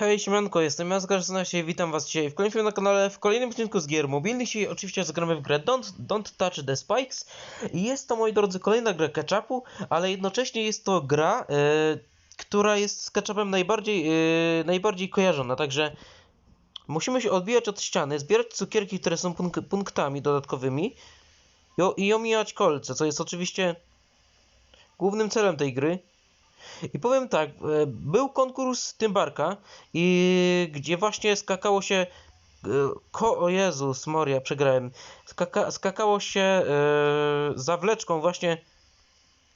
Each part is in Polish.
Hej, siemanko, jestem Jazgar się witam was dzisiaj w kolejnym filmie na kanale, w kolejnym odcinku z gier mobilnych. Dzisiaj oczywiście zagramy w grę Don't, Don't Touch the Spikes. I jest to, moi drodzy, kolejna gra ketchupu, ale jednocześnie jest to gra, e, która jest z ketchupem najbardziej, e, najbardziej kojarzona, także musimy się odbijać od ściany, zbierać cukierki, które są punk punktami dodatkowymi i, i omijać kolce, co jest oczywiście głównym celem tej gry. I powiem tak, e, był konkurs Tymbarka, i gdzie właśnie skakało się. e, Ko, o Jezus, Moria, przegrałem. Skaka, skakało się e, zawleczką, właśnie.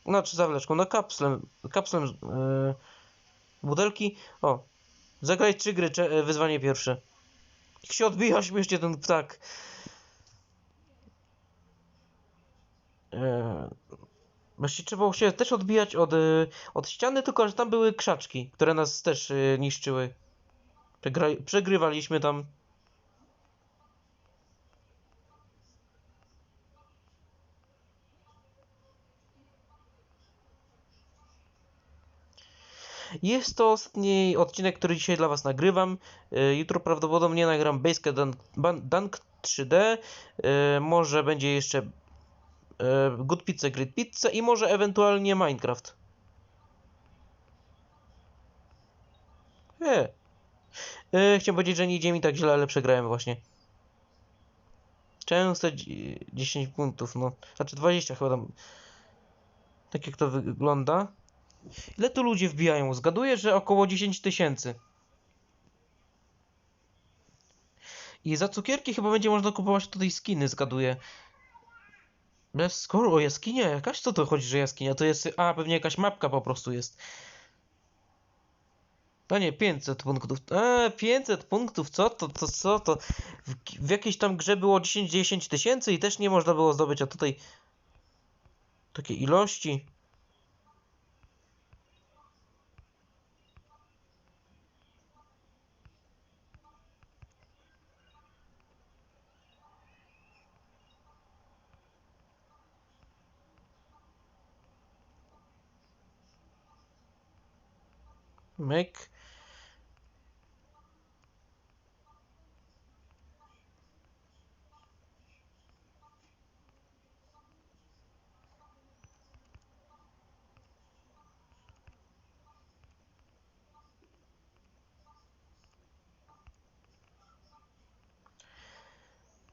Znaczy zawleczką, no kapslem. Kapslem e, butelki. O, zagraj trzy gry, cze, e, wyzwanie pierwsze. Jak się odbija śmiesznie ten ptak. E, Właśnie trzeba było się też odbijać od, y, od ściany, tylko że tam były krzaczki, które nas też y, niszczyły. Przegra przegrywaliśmy tam. Jest to ostatni odcinek, który dzisiaj dla Was nagrywam. Y, Jutro prawdopodobnie nagram Basic Dunk, Ban- Dunk 3D. Y, Może będzie jeszcze Good Pizza, Great Pizza i może ewentualnie Minecraft. E. E, chciałem powiedzieć, że nie idzie mi tak źle, ale przegrałem właśnie. Często dzi- 10 punktów, no. Znaczy 20 chyba tam. Tak jak to wygląda. Ile tu ludzie wbijają? Zgaduję, że około 10 tysięcy. I za cukierki chyba będzie można kupować tutaj skiny, zgaduję. Bez skoro jaskinia jakaś? Co to chodzi, że jaskinia? To jest. A, pewnie jakaś mapka po prostu jest. No nie, 500 punktów. Eee, 500 punktów, co to, to, co to? W, w jakiejś tam grze było 10, 10 tysięcy i też nie można było zdobyć, a tutaj. Takie ilości. Myk.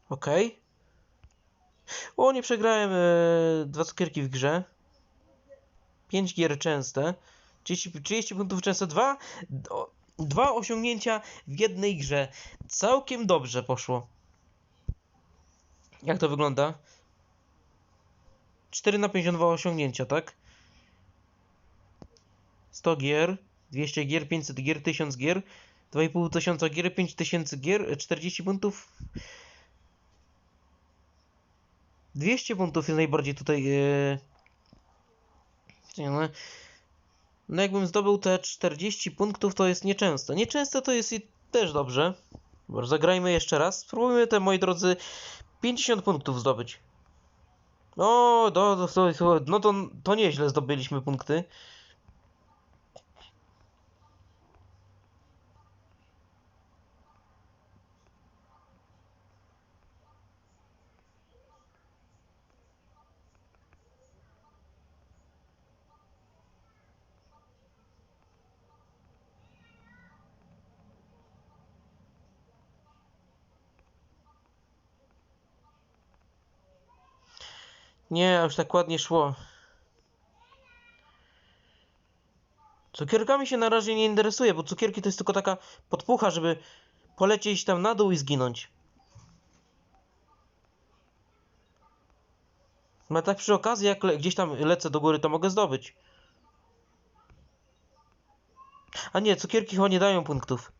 Okej. O, nie przegrałem e, dwa cukierki w grze. 5 gier częste. 30, 30 punktów często. Dwa, dwa osiągnięcia w jednej grze. Całkiem dobrze poszło. Jak to wygląda? 4 na 52 osiągnięcia, tak? 100 gier, 200 gier, 500 gier, 1000 gier, 2,5 tysiąca gier, 5000 gier, 40 punktów. 200 punktów jest najbardziej tutaj. Yy... No, no jakbym zdobył te 40 punktów, to jest nieczęsto. Nieczęsto to jest i też dobrze. Zagrajmy jeszcze raz. Spróbujmy te, moi drodzy, 50 punktów zdobyć. O, do, do, do, no to, to nieźle zdobyliśmy punkty. Nie, aż tak ładnie szło. Cukierkami się na razie nie interesuję, bo cukierki to jest tylko taka podpucha, żeby polecieć tam na dół i zginąć. No tak przy okazji, jak gdzieś tam lecę do góry, to mogę zdobyć. A nie, cukierki chyba nie dają punktów.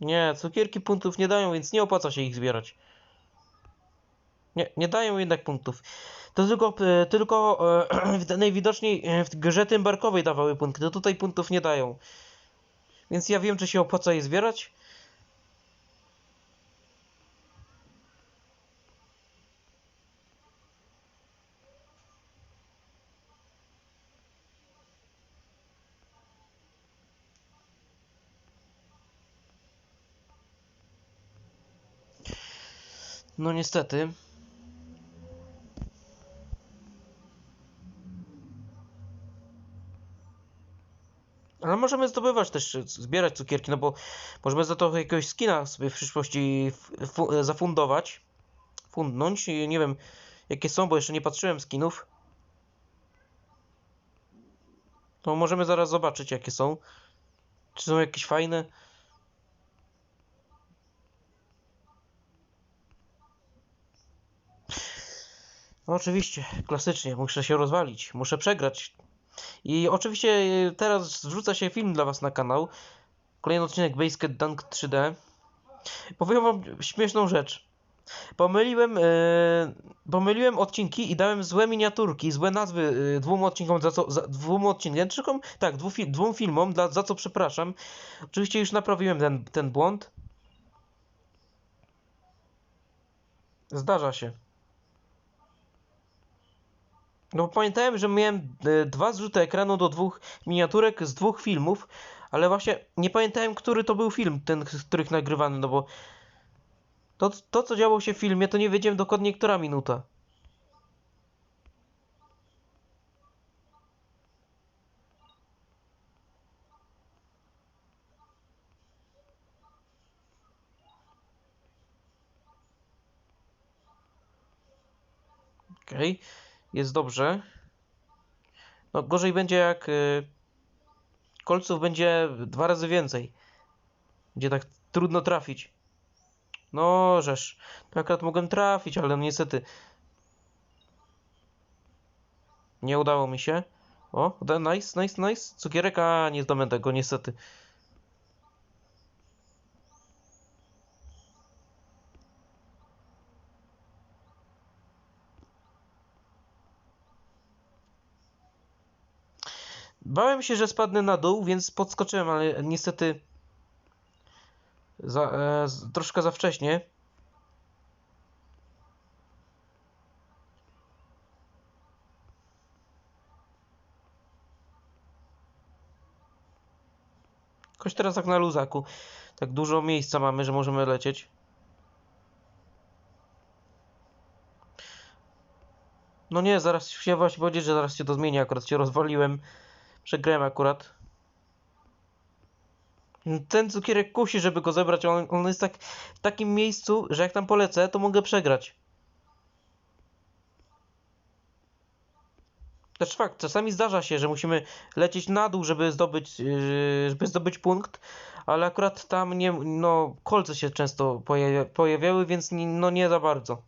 Nie, cukierki punktów nie dają, więc nie opłaca się ich zbierać. Nie, nie dają jednak punktów. To tylko, e, tylko e, najwidoczniej e, w grze tymbarkowej dawały punkty. Tutaj punktów nie dają. Więc ja wiem, czy się opłaca je zbierać. No niestety. Ale możemy zdobywać też, zbierać cukierki, no bo możemy za to jakiegoś skina sobie w przyszłości zafundować. Fundnąć. Nie wiem jakie są, bo jeszcze nie patrzyłem skinów. To możemy zaraz zobaczyć jakie są. Czy są jakieś fajne? No oczywiście, klasycznie, muszę się rozwalić, muszę przegrać. I oczywiście e, teraz wrzuca się film dla Was na kanał. Kolejny odcinek Basket Dunk 3D. Powiem Wam śmieszną rzecz. Pomyliłem, e, pomyliłem odcinki i dałem złe miniaturki, złe nazwy e, dwóm odcinkom, za co, za, dwóm odcinkom, tak, fi, dwóm filmom, dla, za co przepraszam. Oczywiście już naprawiłem ten, ten błąd. Zdarza się. No pamiętałem, że miałem e, dwa zrzuty ekranu do dwóch miniaturek z dwóch filmów, ale właśnie nie pamiętałem, który to był film, ten, z których nagrywany, no bo to, to co działo się w filmie, to nie wiedziałem dokładnie, która minuta. Okej, jest dobrze. No gorzej będzie jak y, kolców będzie dwa razy więcej. Będzie tak trudno trafić. No żeż, to akurat mogłem trafić, ale no niestety nie udało mi się. O, nice, nice, nice. Cukierek, a nie zdobędę tego niestety. Bałem się, że spadnę na dół, więc podskoczyłem, ale niestety za, e, troszkę za wcześnie. Jakoś teraz tak na luzaku. Tak dużo miejsca mamy, że możemy lecieć. No nie, zaraz się właśnie powiedzieć, że zaraz się to zmieni. Akurat się rozwaliłem. Przegrałem akurat. Ten cukierek kusi, żeby go zebrać. On, on jest tak w takim miejscu, że jak tam polecę, to mogę przegrać. Też fakt, czasami zdarza się, że musimy lecieć na dół, żeby zdobyć, yy, żeby zdobyć punkt, ale akurat tam nie, no, kolce się często pojawia, pojawiały, więc nie, no nie za bardzo.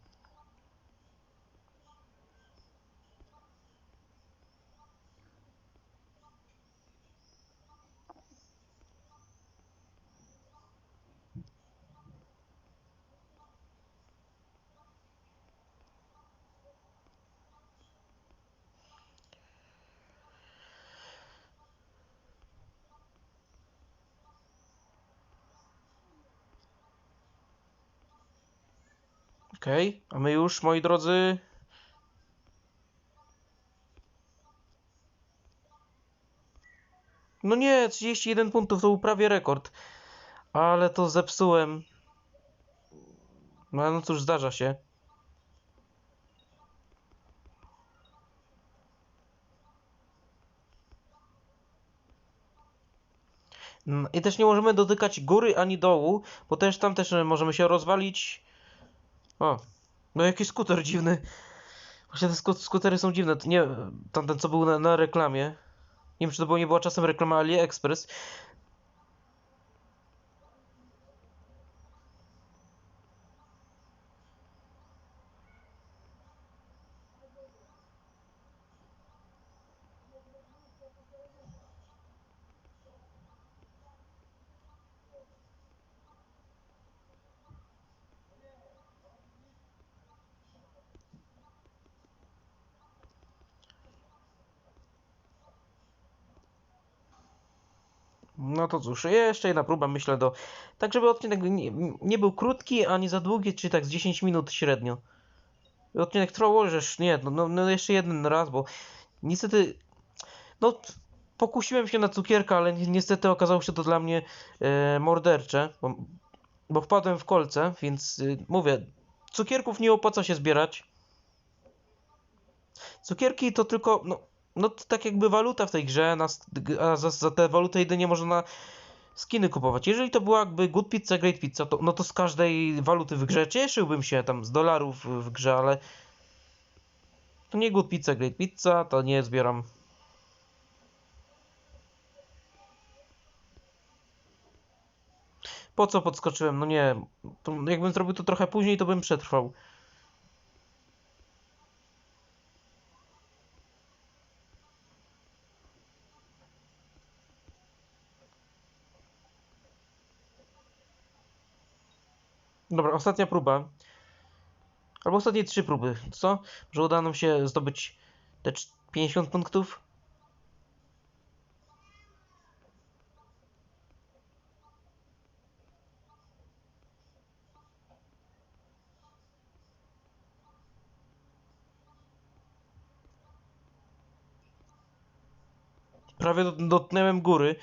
Okej, a my już, moi drodzy. No nie, 31 punktów to był prawie rekord. Ale to zepsułem. No, no cóż, zdarza się. Mm, I też nie możemy dotykać góry ani dołu, bo też tam też możemy się rozwalić. O, no jakiś skuter dziwny. Właśnie te sku skutery są dziwne. To nie, tamten co był na, na reklamie. Nie wiem, czy to było, nie była czasem reklama AliExpress. No to cóż, jeszcze jedna próba, myślę, do. Tak, żeby odcinek nie, nie był krótki, ani za długi, czyli tak z 10 minut średnio. Odcinek trwał, żeż nie, no, no, no jeszcze jeden raz, bo niestety. No, pokusiłem się na cukierka, ale ni niestety okazało się to dla mnie e, mordercze, bo, bo wpadłem w kolce, więc y, mówię, cukierków nie opłaca się zbierać. Cukierki to tylko, no, no tak jakby waluta w tej grze, na, a za, za tę walutę jedynie można skiny kupować. Jeżeli to była jakby Good Pizza, Great Pizza, to, no to z każdej waluty w grze cieszyłbym się tam z dolarów w grze, ale to nie Good Pizza, Great Pizza, to nie zbieram. Po co podskoczyłem? No nie, jakbym zrobił to trochę później, to bym przetrwał. Dobra, ostatnia próba. Albo ostatnie trzy próby, co? Że uda nam się zdobyć te cz- 50 punktów? Prawie dot- dotknąłem góry.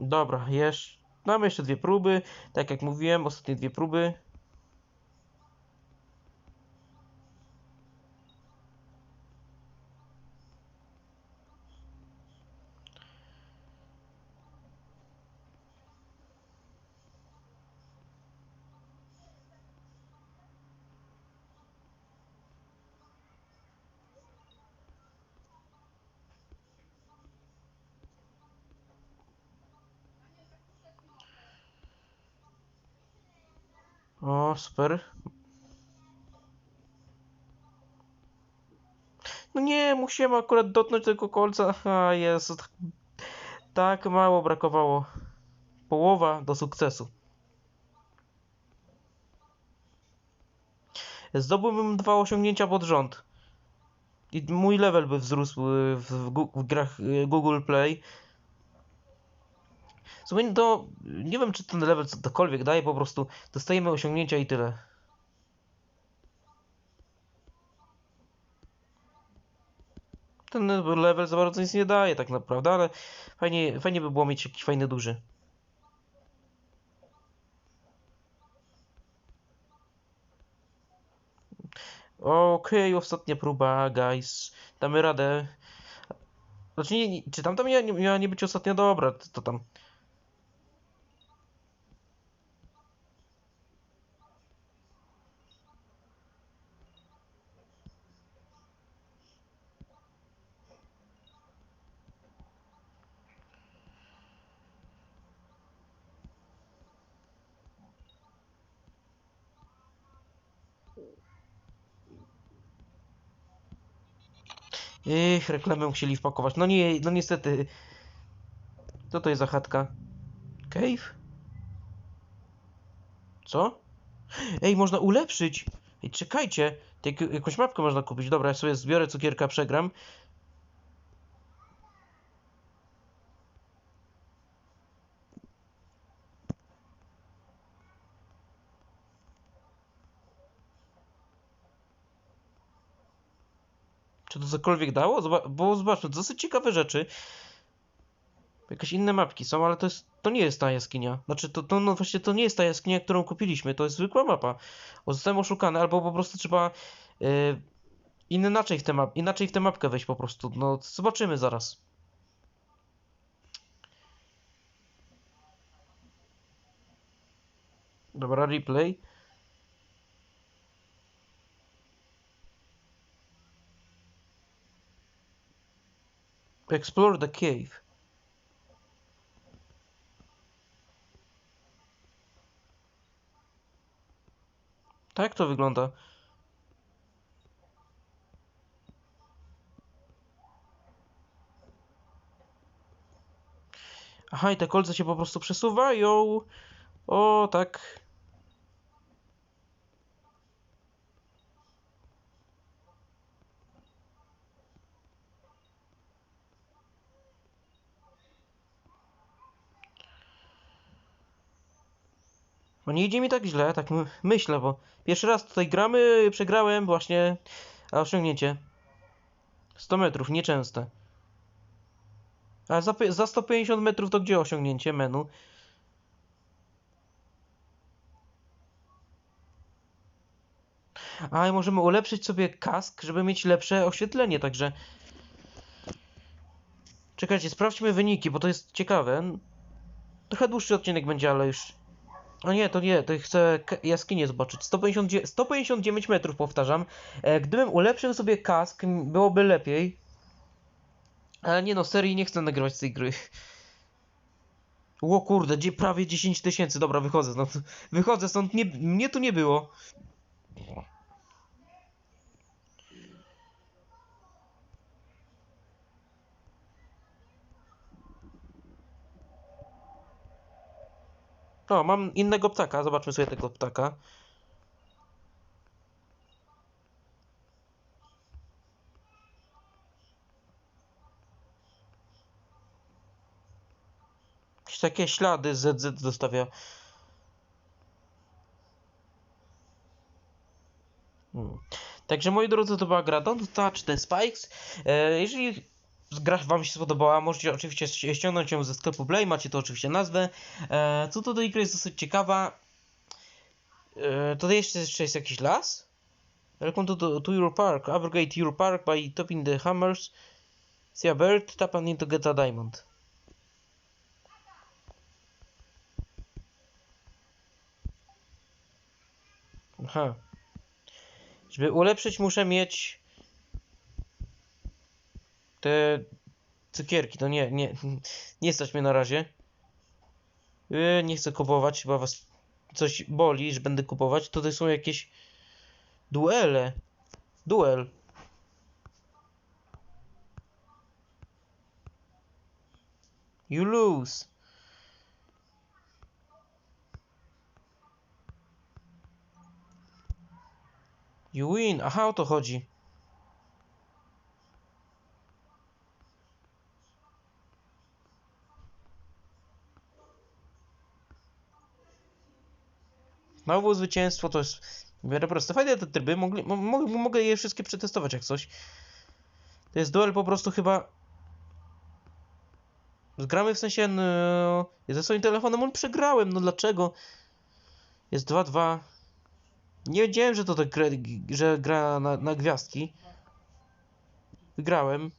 Dobra, jeszcze. Mamy jeszcze dwie próby. Tak jak mówiłem, ostatnie dwie próby. O, super. No nie, musiałem akurat dotknąć tego kolca. A Jezu, tak, tak mało brakowało. Połowa do sukcesu. Zdobyłbym dwa osiągnięcia pod rząd. I mój level by wzrósł w, gu- w grach y, Google Play. W sumie to nie wiem, czy ten level cokolwiek daje, po prostu dostajemy osiągnięcia i tyle. Ten level za bardzo nic nie daje tak naprawdę, ale fajnie, fajnie by było mieć jakiś fajny duży. Okej, ostatnia próba, guys. Damy radę. Znaczy, nie, czy tamta miała, nie- miała nie być ostatnia? Dobra, to, to tam. Ich, reklamę musieli wpakować. No nie, no niestety. Co to jest za chatka? Cave? Co? Ej, można ulepszyć! Ej, czekajcie! Jak, jakąś mapkę można kupić. Dobra, ja sobie zbiorę cukierka, przegram. Czy to cokolwiek dało? Zoba- bo zobaczmy, dosyć ciekawe rzeczy. Jakieś inne mapki są, ale to jest, to nie jest ta jaskinia. Znaczy, to, to no właśnie to nie jest ta jaskinia, którą kupiliśmy, to jest zwykła mapa. O, zostałem oszukany, albo po prostu trzeba yy, inaczej, w tę map, inaczej w tę mapkę wejść po prostu. No, zobaczymy zaraz. Dobra, replay. Explore the cave. Tak to wygląda. Aha, i te kolce się po prostu przesuwają. O, tak. Nie idzie mi tak źle, tak my- myślę, bo pierwszy raz tutaj gramy, przegrałem właśnie, a osiągnięcie 100 metrów, nieczęste. A za, za 150 metrów to gdzie osiągnięcie menu? A i możemy ulepszyć sobie kask, żeby mieć lepsze oświetlenie, także... Czekajcie, sprawdźmy wyniki, bo to jest ciekawe. Trochę dłuższy odcinek będzie, ale już... O nie, to nie, to chcę jaskinię zobaczyć. 159, 159 metrów, powtarzam. E, gdybym ulepszył sobie kask, byłoby lepiej. Ale nie no, serii nie chcę nagrywać z tej gry. Ło kurde, gdzie prawie 10 tysięcy. Dobra, wychodzę stąd. Wychodzę stąd, nie, mnie tu nie było. O, mam innego ptaka. Zobaczmy sobie tego ptaka. Jakieś takie ślady ZZ zostawia. Hmm. Także moi drodzy, to była gra Don't Touch the Spikes. E, jeżeli gra Wam się spodobała, możecie oczywiście ściągnąć ją ze sklepu Play, macie to oczywiście nazwę. E, co to do gry jest dosyć ciekawa. E, tutaj jeszcze, jeszcze jest jakiś las. Welcome to, to, to your park. Abrogate your park by topping the hammers. See a bird, tap it to get a diamond. Aha. Żeby ulepszyć muszę mieć te cukierki, to nie, nie, nie stać mnie na razie. Yy, nie chcę kupować, chyba was coś boli, że będę kupować. Tutaj są jakieś duele. Duel. You lose. You win. Aha, o to chodzi. Znowu zwycięstwo to jest w proste. Fajne te tryby, mogli, mo, mo, mogę je wszystkie przetestować jak coś. To jest duel po prostu chyba... Zgramy w sensie... No, ze swoim telefonem on przegrałem, no dlaczego? Jest 2-2. Nie wiedziałem, że to tak gra, że gra na, na gwiazdki. Wygrałem.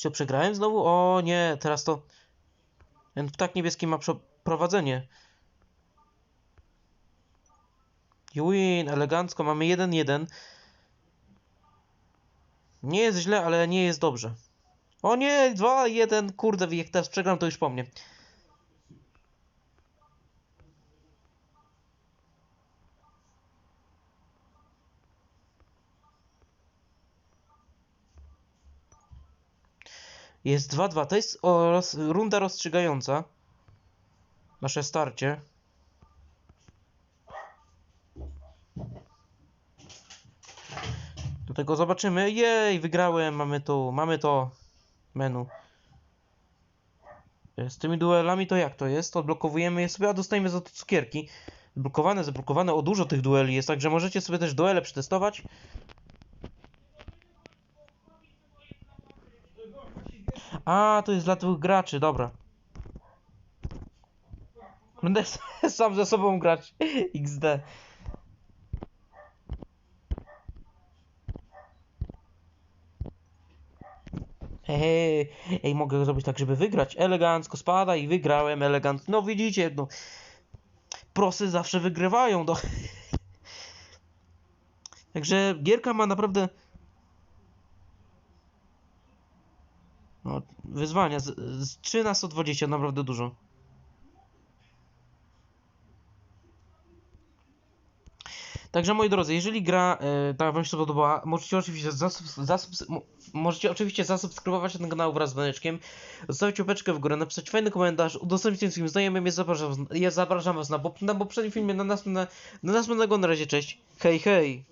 Czy przegrałem znowu? O nie, teraz to... Ten ptak niebieski ma prowadzenie. Win, elegancko, mamy 1-1. Nie jest źle, ale nie jest dobrze. O nie, 2-1, kurde, jak teraz przegram, to już po mnie. Jest 2-2, to jest roz, runda rozstrzygająca. Nasze starcie. Do tego zobaczymy. Jej, wygrałem, mamy to, mamy to menu. Z tymi duelami to jak to jest? Odblokowujemy je sobie, a dostajemy za to cukierki. Zblokowane, zablokowane, o dużo tych dueli jest, także możecie sobie też duele przetestować. A, to jest dla tych graczy, dobra. Będę sam ze sobą grać. XD. Hej, ej, mogę zrobić tak, żeby wygrać. Elegancko spada i wygrałem elegant. No widzicie, no. Prosy zawsze wygrywają, no. Także gierka ma naprawdę no, wyzwania. Z, z 3 na 120 naprawdę dużo. Także moi drodzy, jeżeli gra e, ta wam się podobała, możecie oczywiście, zasubs zasubs mo możecie oczywiście zasubskrybować ten kanał wraz z dzwoneczkiem, zostawić łapeczkę w górę, napisać fajny komentarz, udostępnić swoim znajomym, ja zapraszam, ja zapraszam was na, na poprzednim filmie, na następne, na następnego, na razie, cześć, hej hej!